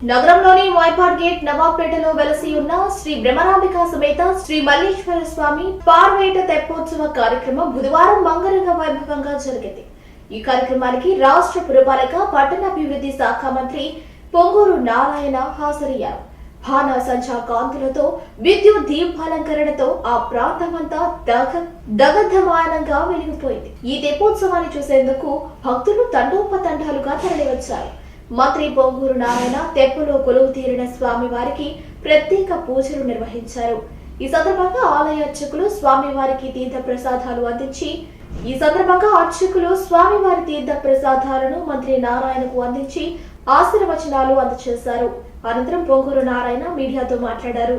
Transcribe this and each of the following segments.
నగరంలోని వైపాడ్ గేట్ నవాబ్పేటలో వెలసి ఉన్న శ్రీ బ్రహ్మరాంబిక సమేత శ్రీ మల్లేశ్వర స్వామి పార్వేట తెప్పోత్సవ కార్యక్రమం బుధవారం మంగరంగ వైభవంగా జరిగింది. ఈ కార్యక్రమానికి రాష్ట్ర పురపాలక పట్టణాభివృద్ధి శాఖ మంత్రి పొంగూరు నారాయణ హాజరయ్యారు. భానా సంచా కాంతులతో విద్యుత్ దీపాలంకరణతో ఆ ప్రాంతమంతా దగ దగద్ధమానంగా వెలిగిపోయింది. ఈ తెప్పోత్సవాన్ని చూసేందుకు భక్తులు తండోపతండాలుగా తరలివచ్చారు. మంత్రి బొంగూరు నారాయణ తెప్పలో కొలువు తీరిన స్వామివారికి ప్రత్యేక పూజలు నిర్వహించారు. ఈ సందర్భంగా ఆలయ అర్చకులు స్వామివారికి తీర్థ ప్రసాదాలు అందించి ఈ సందర్భంగా అర్చకులు స్వామివారి తీర్థ ప్రసాదాలను మంత్రి నారాయణకు అందించి ఆశీర్వచనాలు అందజేశారు అనంతరం పొంగూరు నారాయణ మీడియాతో మాట్లాడారు.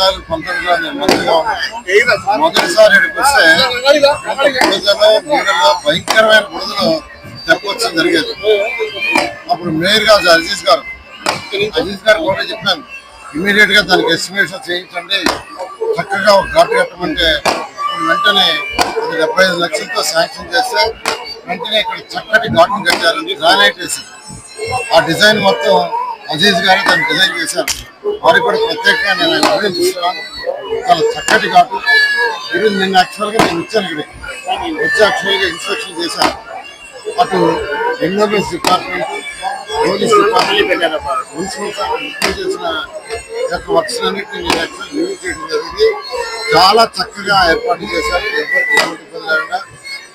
పద్నాలుగు పంతొమ్మిదిలో నేను మంత్రిగా ఉన్నాను మొదటిసారి ఇక్కడికి వస్తే బురదలో భయంకరమైన బురదలో తెప్పొచ్చడం జరిగేది. అప్పుడు మేయర్ గారు అజీజ్ గారు అజీజ్ గారు కూడా చెప్పాను ఇమీడియట్గా దానికి ఎస్టిమేషన్ చేయించండి. చక్కగా ఒక ఘాటు కట్టమంటే వెంటనే అది డెబ్బై ఐదు లక్షలతో శాంక్షన్ చేస్తే వెంటనే ఇక్కడ చక్కటి ఘాటును కట్టారు గ్రానైట్ వేసి ఆ డిజైన్ మొత్తం అజీజ్ గారు తను డిజైన్ చేశారు. వారికి కూడా ప్రత్యేకంగా నేను ఆయన అభినందిస్తున్నాను. చాలా చక్కటి ఘాటు ఈరోజు నిన్న యాక్చువల్గా నేను వచ్చాను ఇక్కడికి. వచ్చి యాక్చువల్గా ఇన్స్పెక్షన్ చేశాను. అటు environments department police department municipal శాఖ చేసిన యొక్క వర్క్స్ అన్నింటినీ నేను యాక్చువల్ రివ్యూ చేయడం జరిగింది. చాలా చక్కగా ఏర్పాటు చేశారు. ఎవరికి ఎలాంటి ఇబ్బంది లేకుండా.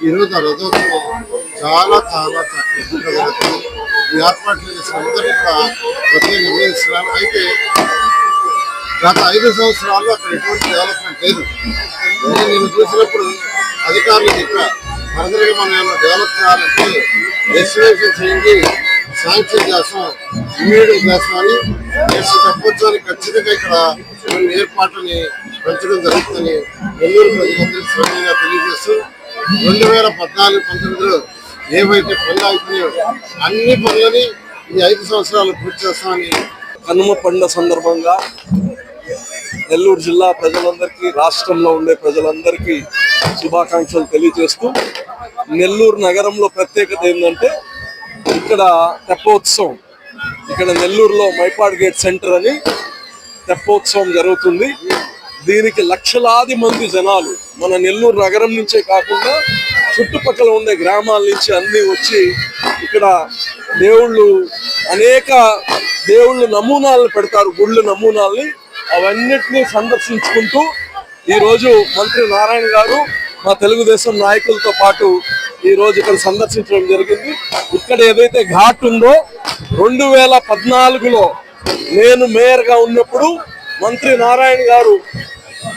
ఈరోజు ఆ రథోత్సవం చాలా చాలా చక్కగా జరుగుతుంది. ఏర్పాట్లు చేసిన అందరికీ కూడా ప్రత్యేక నిర్వహిస్తున్నాను అయితే గత ఐదు సంవత్సరాల్లో అక్కడ ఎటువంటి డెవలప్మెంట్ లేదు. నేను చూసినప్పుడు అధికారులు చెప్పారు ఫర్దర్గా మనం ఏమైనా డెవలప్ చేయాలంటే ఎస్టిమేషన్ చేయండి శాంక్షన్ చేస్తాం ఇమీడియట్ చేస్తామని నెక్స్ట్ తప్పొచ్చని ఖచ్చితంగా ఇక్కడ కొన్ని ఏర్పాట్లని పెంచడం జరుగుతుందని నెల్లూరు ప్రజలందరికీ స్వయంగా తెలియజేస్తూ రెండు వేల పద్నాలుగు పంతొమ్మిదిలో ఏవైతే పనులు అవుతున్నాయో అన్ని పనులని ఈ ఐదు సంవత్సరాలు పూర్తి చేస్తామని కనుమ పండుగ సందర్భంగా నెల్లూరు జిల్లా ప్రజలందరికీ రాష్ట్రంలో ఉండే ప్రజలందరికీ శుభాకాంక్షలు తెలియజేస్తూ నెల్లూరు నగరంలో ప్రత్యేకత ఏంటంటే ఇక్కడ తెప్పోత్సవం. ఇక్కడ నెల్లూరులో మైపాడ్ గేట్ సెంటర్ అని తెప్పోత్సవం జరుగుతుంది. దీనికి లక్షలాది మంది జనాలు మన నెల్లూరు నగరం నుంచే కాకుండా చుట్టుపక్కల ఉండే గ్రామాల నుంచి అన్నీ వచ్చి ఇక్కడ దేవుళ్ళు అనేక దేవుళ్ళు నమూనాలను పెడతారు గుళ్ళు నమూనాల్ని. అవన్నిటినీ సందర్శించుకుంటూ ఈరోజు మంత్రి నారాయణ గారు మా తెలుగుదేశం నాయకులతో పాటు ఈరోజు ఇక్కడ సందర్శించడం జరిగింది. ఇక్కడ ఏదైతే ఘాట్ ఉందో రెండు వేల పద్నాలుగులో నేను మేయర్గా ఉన్నప్పుడు మంత్రి నారాయణ గారు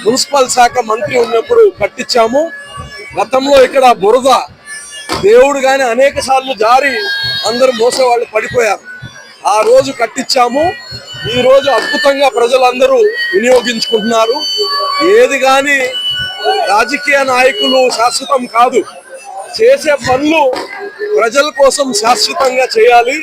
మున్సిపల్ శాఖ మంత్రి ఉన్నప్పుడు కట్టించాము. గతంలో ఇక్కడ బురద దేవుడు గాని అనేక సార్లు జారి అందరూ మోసేవాళ్ళు పడిపోయారు. ఆ రోజు కట్టించాము. ఈ రోజు అద్భుతంగా ప్రజలందరూ వినియోగించుకుంటున్నారు. ఏది గాని రాజకీయ నాయకులు శాశ్వతం కాదు. చేసే పనులు ప్రజల కోసం శాశ్వతంగా చేయాలి.